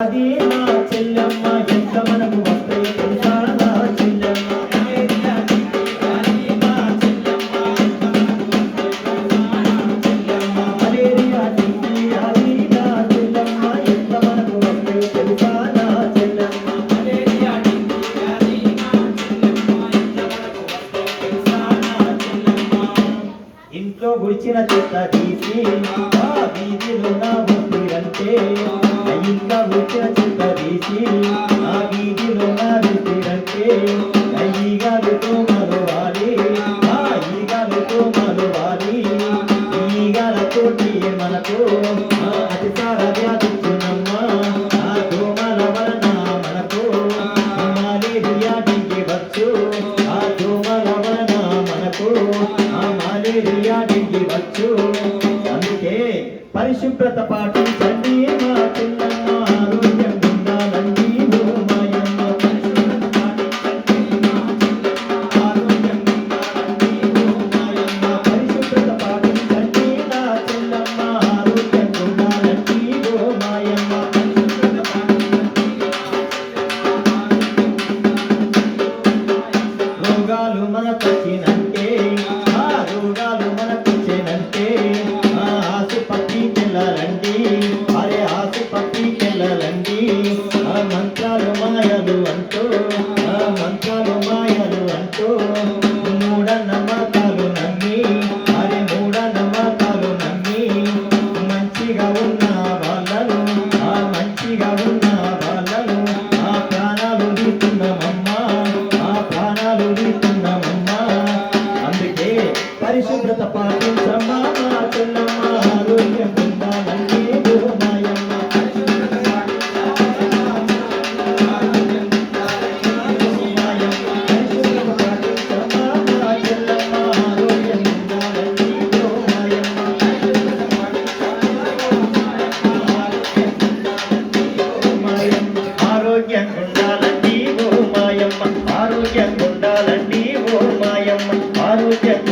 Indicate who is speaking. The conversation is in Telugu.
Speaker 1: అది నా చెల్లెమ్మ ఎంత మనకు వస్తే ఇంట్లో గుడిచిన చెత్త తీసి వీధిలో నా చెత్త ఆ వీధిలో నా వస్తురంటే మరవాలి ఆ ఈగలతో మరవాలి మనకు అతిసార వ్యాధిస్తున్నమ్మా ఆ దోమల వలన మనకు మలేరియా డెంగీ వచ్చు ఆ దోమల వలన మనకు ఆ మలేరియా డెంగీ వచ్చు. అందుకే పరిశుభ్రత పాటించండి. మనకొచ్చినంటే ఆ రోగాలు మనకొచ్చినంటే ఆ ఆసుపత్రికి వెళ్ళాలండి అరే ఆసుపత్రికి వెళ్ళాలండి ఆ మంత్రాలు మాయలు అంటూ ఆ మంత్రాలు మాయలు అంటూ ఆరోగ్యంగా ఉండాలండి ఓ మాయమ్మ. ఆరోగ్యంగా